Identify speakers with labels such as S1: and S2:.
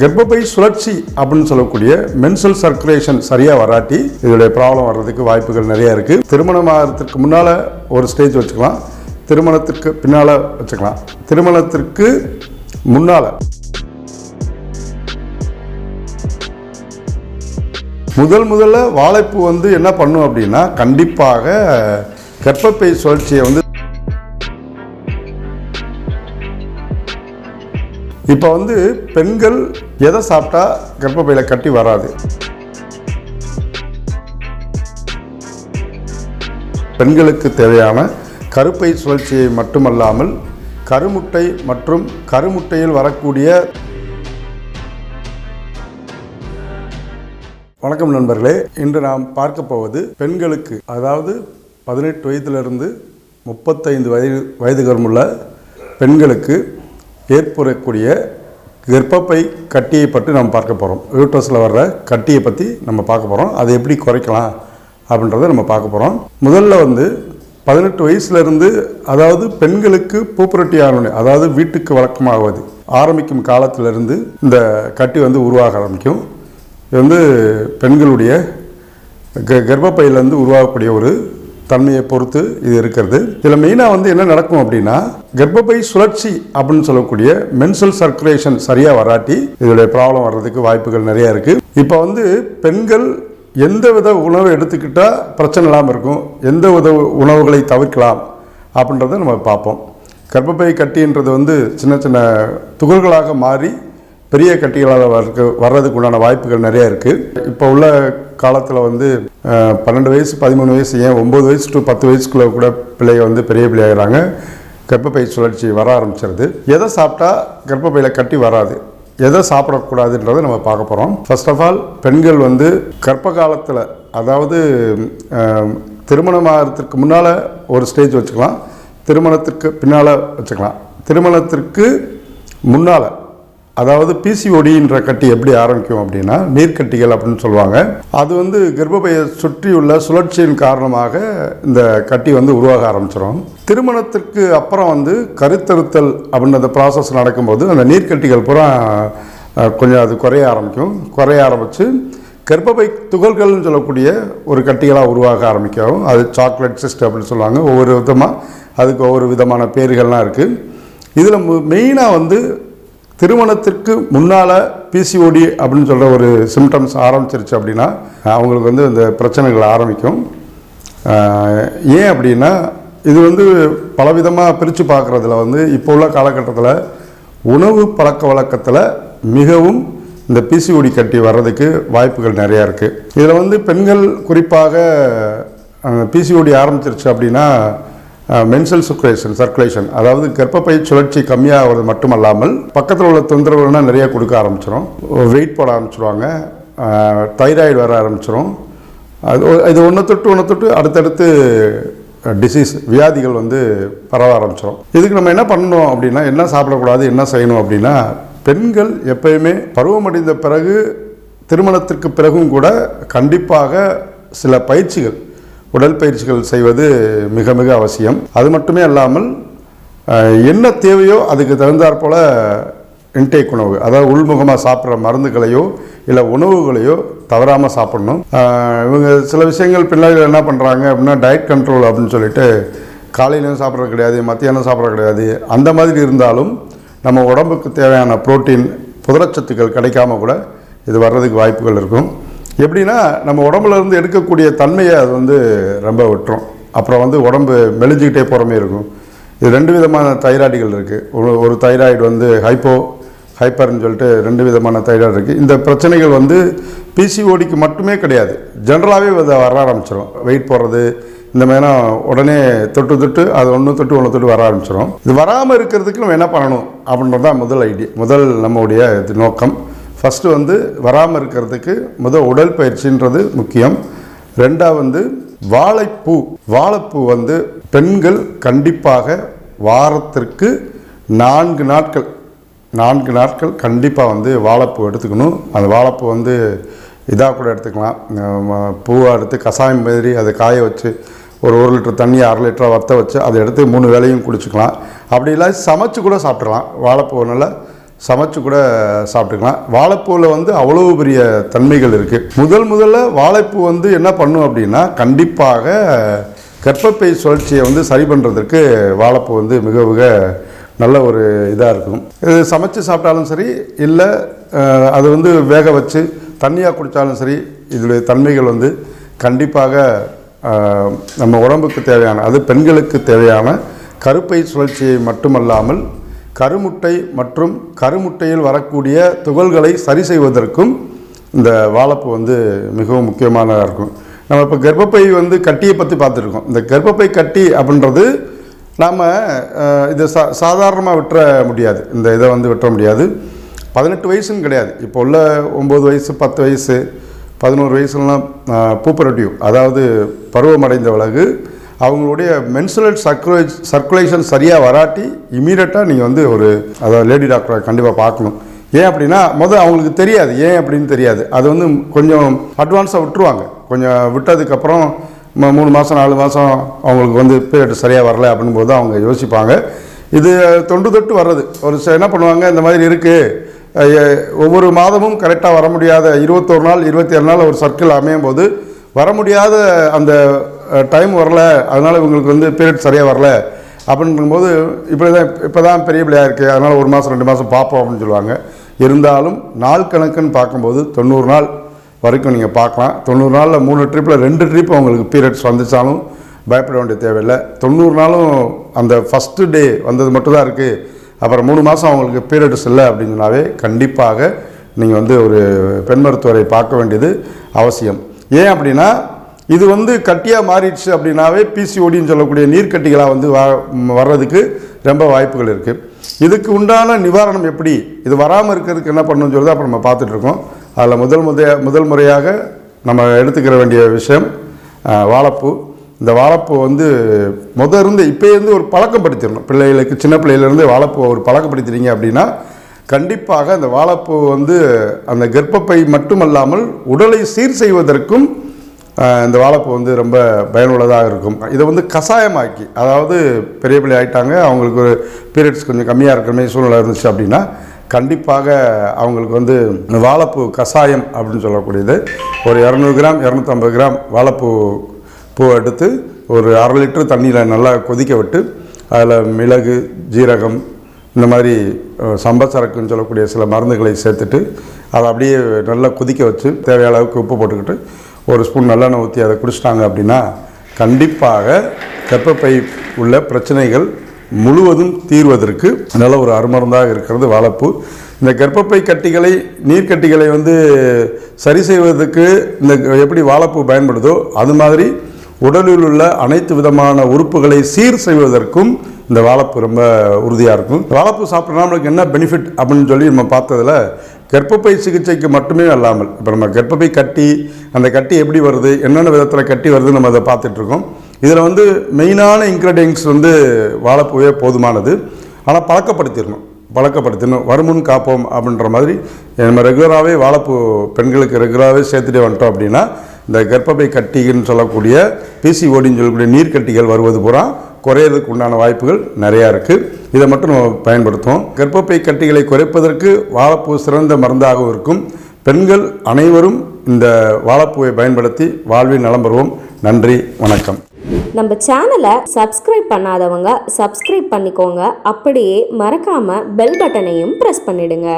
S1: கர்ப்பப்பை சுழற்சி அப்படின்னு சொல்லக்கூடிய மென்சல் சர்க்குலேஷன் சரியாக வராட்டி இதோடைய ப்ராப்ளம் வர்றதுக்கு வாய்ப்புகள் நிறைய இருக்குது திருமணம் ஆகிறதுக்கு முன்னால் ஒரு ஸ்டேஜ் வச்சுக்கலாம். திருமணத்திற்கு பின்னால் வச்சுக்கலாம். திருமணத்திற்கு முன்னால். முதல் முதல்ல வாழைப்பூ வந்து என்ன பண்ணும் அப்படின்னா கண்டிப்பாக கர்ப்பப்பை சுழற்சியை வந்து இப்போ வந்து பெண்கள் எதை சாப்பிட்டா கர்ப்பப்பையில் கட்டி வராது? பெண்களுக்கு தேவையான கருப்பை சுழற்சியை மட்டுமல்லாமல் கருமுட்டை மற்றும் கருமுட்டையில் வரக்கூடிய வணக்கம் நண்பர்களே இன்று நாம் பார்க்க போவது பெண்களுக்கு அதாவது பதினெட்டு வயதிலிருந்து முப்பத்தைந்து வயது வயதுகளுமுள்ள பெண்களுக்கு ஏற்புறக்கூடிய கர்ப்பப்பை கட்டியை பற்றி நம்ம பார்க்க போகிறோம் யூட்ரஸில் வர்ற கட்டியை பற்றி நம்ம பார்க்க போகிறோம் அதை எப்படி குறைக்கலாம் அப்படின்றத நம்ம பார்க்க போகிறோம் முதல்ல வந்து பதினெட்டு வயசுலேருந்து அதாவது பெண்களுக்கு பூப்புரட்டி ஆரம்பி அதாவது வீட்டுக்கு வழக்கமாகுவது ஆரம்பிக்கும் காலத்திலிருந்து இந்த கட்டி வந்து உருவாக ஆரம்பிக்கும். இது வந்து பெண்களுடைய க கர்ப்பப்பையிலேருந்து உருவாகக்கூடிய ஒரு தன்மையை பொறுத்து இது இருக்கிறது. இதில் மெயினாக வந்து என்ன நடக்கும் அப்படின்னா கர்ப்பப்பை சுழற்சி அப்படின்னு சொல்லக்கூடிய மென்சல் சர்க்குலேஷன் சரியாக வராட்டி இதோடைய ப்ராப்ளம் வர்றதுக்கு வாய்ப்புகள் நிறையா இருக்குது இப்போ வந்து பெண்கள் எந்த வித உணவை எடுத்துக்கிட்டால் பிரச்சனை இல்லாமல் இருக்கும் எந்த வித உணவுகளை தவிர்க்கலாம் அப்படின்றத நம்ம பார்ப்போம். கர்ப்பப்பை கட்டின்றது வந்து சின்ன சின்ன துகள்களாக மாறி பெரிய கட்டிகளால் வர்றதுக்கு உண்டான வாய்ப்புகள் நிறையா இருக்குது இப்போ உள்ள காலத்தில் வந்து பன்னெண்டு வயசு பதிமூணு வயசு ஏன் ஒம்பது வயசு டு பத்து வயசுக்குள்ளே கூட பிள்ளைங்க வந்து பெரிய பிள்ளையாகிறாங்க. கர்ப்பப்பை சுழற்சி வர ஆரம்பிச்சிருது. எதை சாப்பிட்டா கர்ப்பப்பையில் கட்டி வராது? எதை சாப்பிடக்கூடாதுன்றதை நம்ம பார்க்க போகிறோம் ஃபர்ஸ்ட் ஆஃப் ஆல் பெண்கள் வந்து கர்ப்ப காலத்தில் அதாவது அஹ், திருமணம் முன்னால் ஒரு ஸ்டேஜ் வச்சுக்கலாம். திருமணத்திற்கு பின்னால் வச்சுக்கலாம். திருமணத்திற்கு முன்னால் அதாவது பிசிஓடின்ற கட்டி எப்படி ஆரம்பிக்கும் அப்படின்னா நீர்க்கட்டிகள் அப்படின்னு சொல்லுவாங்க. அது வந்து கர்ப்பப்பையை சுற்றியுள்ள சுழற்சியின் காரணமாக இந்த கட்டி வந்து உருவாக ஆரம்பிச்சிடும் திருமணத்திற்கு அப்புறம் வந்து கருத்தறுத்தல் அப்படின்ற அந்த ப்ராசஸ் நடக்கும்போது அந்த நீர்க்கட்டிகள் பூரா கொஞ்சம் அது குறைய ஆரம்பிக்கும். குறைய ஆரம்பித்து கர்ப்பப்பை துகள்கள்னு சொல்லக்கூடிய ஒரு கட்டிகளாக உருவாக ஆரம்பிக்கும். அது சாக்லேட் சிஸ்ட் அப்படின்னு சொல்லுவாங்க. ஒவ்வொரு விதமாக அதுக்கு ஒவ்வொரு விதமான பேர்கள்லாம் இருக்குது இதில் மெயினாக வந்து திருமணத்திற்கு முன்னால் பிசிஓடி அப்படின்னு சொல்கிற ஒரு சிம்டம்ஸ் ஆரம்பிச்சிருச்சு அப்படின்னா அவங்களுக்கு வந்து இந்த பிரச்சனைகள் ஆரம்பிக்கும். ஏன் அப்படின்னா இது வந்து பலவிதமாக பிரித்து பார்க்குறதுல வந்து இப்போ உள்ள காலகட்டத்தில் உணவு பழக்க வழக்கத்தில் மிகவும் இந்த பிசிஓடி கட்டி வர்றதுக்கு வாய்ப்புகள் நிறையா இருக்குது இதில் வந்து பெண்கள் குறிப்பாக பிசிஓடி ஆரம்பிச்சிருச்சு அப்படின்னா மென்சல் சர்க்குலேஷன் சர்க்குலேஷன் அதாவது கர்ப்பப்பை சுழற்சி கம்மியாகிறது மட்டுமல்லாமல் பக்கத்தில் உள்ள தொந்தரவுகள்னால் நிறைய கொடுக்க ஆரம்பிச்சிடும் வெயிட் போட ஆரம்பிச்சிருவாங்க. தைராய்டு வர ஆரம்பிச்சிடும் அது இது ஒன்று தொட்டு ஒன்று தொட்டு அடுத்தடுத்து டிசீஸ் வியாதிகள் வந்து பரவ ஆரம்பிச்சிடும் இதுக்கு நம்ம என்ன பண்ணணும் அப்படின்னா என்ன சாப்பிடக்கூடாது என்ன செய்யணும் அப்படின்னா பெண்கள் எப்பயுமே பருவமடைந்த பிறகு திருமணத்திற்கு பிறகும் கூட கண்டிப்பாக சில பயிற்சிகள் உடல் பயிற்சிகள் செய்வது மிக மிக அவசியம். அது மட்டுமே அல்லாமல் என்ன தேவையோ அதுக்கு தகுந்தாற்போல் இன்டேக் உணவு அதாவது உள்முகமாக சாப்பிட்ற மருந்துகளையோ இல்லை உணவுகளையோ தவறாமல் சாப்பிடணும். இவங்க சில விஷயங்கள் பின்னாடி என்ன பண்ணுறாங்க அப்படின்னா டயட் கண்ட்ரோல் அப்படின்னு சொல்லிட்டு காலையிலையும் சாப்பிட்றது கிடையாது மத்தியானம் சாப்பிட்றது கிடையாது. அந்த மாதிரி இருந்தாலும் நம்ம உடம்புக்கு தேவையான புரோட்டீன் புதரச்சத்துக்கள் கிடைக்காம கூட இது வர்றதுக்கு வாய்ப்புகள் இருக்கும். எப்படின்னா நம்ம உடம்புல இருந்து எடுக்கக்கூடிய தன்மையை அது வந்து ரொம்ப விட்டுரும். அப்புறம் வந்து உடம்பு மெலிஞ்சிக்கிட்டே போகிற இருக்கும். இது ரெண்டு விதமான தைராய்டுகள் இருக்குது ஒரு ஒரு தைராய்டு வந்து ஹைப்போ ஹைப்பர்னு சொல்லிட்டு ரெண்டு விதமான தைராய்டு இருக்குது இந்த பிரச்சனைகள் வந்து பிசிஓடிக்கு மட்டுமே கிடையாது. ஜென்ரலாகவே இதை வர ஆரம்பிச்சிடும் வெயிட் போடுறது இந்த மாதிரிலாம் உடனே தொட்டு தொட்டு அது ஒன்று தொட்டு ஒன்று தொட்டு வர ஆரம்பிச்சிடும் இது வராமல் இருக்கிறதுக்கு நம்ம என்ன பண்ணணும் அப்படின்றது தான் முதல் ஐடியா முதல் நம்முடைய இது நோக்கம். ஃபஸ்ட்டு வந்து வராமல் இருக்கிறதுக்கு முதல் உடல் பயிற்சின்றது முக்கியம். ரெண்டாவது வந்து வாழைப்பூ. வாழைப்பூ வந்து பெண்கள் கண்டிப்பாக வாரத்திற்கு நான்கு நாட்கள் நான்கு நாட்கள் கண்டிப்பாக வந்து வாழைப்பூ எடுத்துக்கணும். அந்த வாழைப்பூ வந்து இதாக கூட எடுத்துக்கலாம். பூவாக பூவை எடுத்து கஷாயம் மாதிரி அதை காய வச்சு ஒரு ஒரு லிட்டர் தண்ணி அரை லிட்டராக வற்ற வச்சு அதை எடுத்து மூணு வேலையும் குடிச்சுக்கலாம். அப்படி இல்லை சமைச்சு கூட சாப்பிட்றலாம் வாழைப்பூ நல்லா சமைச்சு கூட சாப்பிட்டுக்கலாம். வாழைப்பூவில் வந்து அவ்வளோ பெரிய தன்மைகள் இருக்குது முதல் முதல்ல வாழைப்பூ வந்து என்ன பண்ணும் அப்படின்னா கண்டிப்பாக கர்ப்பப்பை சுழற்சியை வந்து சரி பண்ணுறதுக்கு வாழைப்பூ வந்து மிக மிக நல்ல ஒரு இதாக இருக்கும். இது சமைச்சு சாப்பிட்டாலும் சரி இல்லை அது வந்து வேக வச்சு தண்ணியாக குடித்தாலும் சரி இதனுடைய தன்மைகள் வந்து கண்டிப்பாக நம்ம உடம்புக்கு தேவையான அது பெண்களுக்கு தேவையான கருப்பை சுழற்சியை மட்டுமல்லாமல் கருமுட்டை மற்றும் கருமுட்டையில் வரக்கூடிய துகள்களை சரி செய்வதற்கும் இந்த வாழைப்பூ வந்து மிகவும் முக்கியமானதாக இருக்கும். நம்ம இப்போ கர்ப்பப்பை வந்து கட்டியை பற்றி பார்த்துருக்கோம். இந்த கர்ப்பப்பை கட்டி அப்படின்றது நாம் இதை சா சாதாரணமாக விட்டுற முடியாது. இந்த இதை வந்து விட்டுற முடியாது. பதினெட்டு வயசுன்னு கிடையாது. இப்போ உள்ள ஒம்பது வயசு பத்து வயசு பதினோரு வயசுலாம் பூப்பரட்டியூ அதாவது பருவமடைந்த விலகு அவங்களுடைய மென்சுரல் சர்க்குலே சர்க்குலேஷன் சரியாக வராட்டி இமீடியட்டாக நீங்கள் வந்து ஒரு அதாவது லேடி டாக்டரை கண்டிப்பாக பார்க்கணும். ஏன் அப்படின்னா முதல் அவங்களுக்கு தெரியாது. ஏன் அப்படின்னு தெரியாது. அது வந்து கொஞ்சம் அட்வான்ஸாக விட்டுருவாங்க. கொஞ்சம் விட்டதுக்கப்புறம் மூணு மாதம் நாலு மாதம் அவங்களுக்கு வந்து பீரியட் சரியாக வரல அப்படின் போது அவங்க யோசிப்பாங்க. இது தொண்டு தொட்டு வர்றது. ஒரு என்ன பண்ணுவாங்க இந்த மாதிரி இருக்குது ஒவ்வொரு மாதமும் கரெக்டாக வர முடியாத இருபத்தோரு நாள் இருபத்தி ஏழு நாள் ஒரு சர்க்கிள் அமையும் போது வர முடியாத அந்த டைம் வரல அதனால் இவங்களுக்கு வந்து பீரியட் சரியாக வரல. அப்படிங்கும்போது இப்படி தான் இப்போ தான் பெரிய பிள்ளையாக இருக்குது அதனால் ஒரு மாதம் ரெண்டு மாதம் பார்ப்போம் அப்படின்னு சொல்லுவாங்க. இருந்தாலும் நாள் கணக்குன்னு பார்க்கும்போது தொண்ணூறு நாள் வரைக்கும் நீங்கள் பார்க்கலாம். தொண்ணூறு நாளில் மூணு ட்ரிப்பில் ரெண்டு ட்ரிப் அவங்களுக்கு பீரியட்ஸ் வந்துச்சாலும் பயப்பட வேண்டிய தேவையில்லை. தொண்ணூறு நாளும் அந்த ஃபஸ்ட்டு டே வந்தது மட்டும் தான் இருக்குது அப்புறம் மூணு மாதம் அவங்களுக்கு பீரியட்ஸ் இல்லை அப்படின்னாவே கண்டிப்பாக நீங்கள் வந்து ஒரு பெண் மருத்துவரை பார்க்க வேண்டியது அவசியம். ஏன் அப்படின்னா இது வந்து கட்டியாக மாறிடுச்சு அப்படின்னாவே பிசிஓடின்னு சொல்லக்கூடிய நீர்க்கட்டிகளாக வந்து வ- வர்றதுக்கு ரொம்ப வாய்ப்புகள் இருக்குது இதுக்கு உண்டான நிவாரணம் எப்படி? இது வராமல் இருக்கிறதுக்கு என்ன பண்ணணும்னு சொல்லி தான் நம்ம பார்த்துட்ருக்கோம் அதில் முதல் முதைய முதல் முறையாக நம்ம எடுத்துக்கிற வேண்டிய விஷயம் வாழைப்பூ. இந்த வாழைப்பூ வந்து முதலிருந்து இருந்து இப்போ இருந்து ஒரு பழக்கப்படுத்திடணும். பிள்ளைகளுக்கு சின்ன பிள்ளையிலேருந்து வாழைப்பூ ஒரு பழக்கப்படுத்திட்டீங்க அப்படின்னா கண்டிப்பாக அந்த வாழைப்பூ வந்து அந்த கர்ப்பப்பை மட்டுமல்லாமல் உடலை சீர் செய்வதற்கும் இந்த வாழைப்பூ வந்து ரொம்ப பயனுள்ளதாக இருக்கும். இதை வந்து கஷாயமாக்கி அதாவது பெரிய பிள்ளை ஆயிட்டாங்க அவங்களுக்கு ஒரு பீரியட்ஸ் கொஞ்சம் கம்மியாக இருக்கிற மாதிரி சூழ்நிலை இருந்துச்சு அப்படின்னா கண்டிப்பாக அவங்களுக்கு வந்து வாழைப்பூ கஷாயம் அப்படின்னு சொல்லக்கூடியது ஒரு இரநூறு கிராம் இரநூத்தம்பது கிராம் வாழைப்பூ பூ எடுத்து ஒரு அரை லிட்டர் தண்ணியில் நல்லா கொதிக்க விட்டு அதில் மிளகு ஜீரகம் இந்த மாதிரி சம்பச்சரக்குன்னு சொல்லக்கூடிய சில மருந்துகளை சேர்த்துட்டு அதை அப்படியே நல்லா கொதிக்க வச்சு தேவையான அளவுக்கு உப்பு போட்டுக்கிட்டு ஒரு ஸ்பூன் நல்லெண்ணெய் ஊற்றி அதை குடிச்சிட்டாங்க அப்படின்னா கண்டிப்பாக கர்ப்பப்பை உள்ள பிரச்சனைகள் முழுவதும் தீர்வதற்கு நல்ல ஒரு அருமருந்தாக இருக்கிறது வாழைப்பூ. இந்த கர்ப்பப்பை கட்டிகளை நீர்க்கட்டிகளை வந்து சரி செய்வதற்கு இந்த எப்படி வாழைப்பூ பயன்படுதோ அது மாதிரி உடலில் உள்ள அனைத்து விதமான உறுப்புகளை சீர் செய்வதற்கும் இந்த வாழைப்பு ரொம்ப உறுதியாக இருக்கும். வாழைப்பு சாப்பிட்றா நம்மளுக்கு என்ன பெனிஃபிட் அப்படின்னு சொல்லி நம்ம பார்த்ததுல கர்ப்பப்பை சிகிச்சைக்கு மட்டுமே அல்லாமல் இப்போ நம்ம கர்ப்பப்பை கட்டி அந்த கட்டி எப்படி வருது என்னென்ன விதத்தில் கட்டி வருதுன்னு நம்ம அதை பார்த்துட்ருக்கோம். இதில் வந்து மெயினான இன்க்ரீடியன்ஸ் வந்து வாழைப்பூவே போதுமானது. ஆனால் பழக்கப்படுத்திடணும். பழக்கப்படுத்தணும் வருமுன் காப்போம் அப்படின்ற மாதிரி நம்ம ரெகுலராகவே வாழைப்பூ பெண்களுக்கு ரெகுலராகவே சேர்த்துட்டே வந்துட்டோம் அப்படின்னா இந்த கர்ப்பப்பை கட்டின்னு சொல்லக்கூடிய பிசிஓடின்னு சொல்லக்கூடிய நீர்க்கட்டிகள் வருவது பூரா குறையிறதுக்கு உண்டான வாய்ப்புகள் நிறையா இருக்குது இதை மட்டும் நம்ம பயன்படுத்துவோம். கர்ப்பப்பை கட்டிகளை குறைப்பதற்கு வாழைப்பூ சிறந்த மருந்தாகவும் இருக்கும். பெண்கள் அனைவரும் இந்த வாழைப்பூவை பயன்படுத்தி வாழ்வில் நலம் பெறுவோம். நன்றி வணக்கம்.
S2: நம்ம சேனலை சப்ஸ்கிரைப் பண்ணாதவங்க சப்ஸ்கிரைப் பண்ணிக்கோங்க. அப்படியே மறக்காம பெல் பட்டனையும் ப்ரெஸ் பண்ணிடுங்க.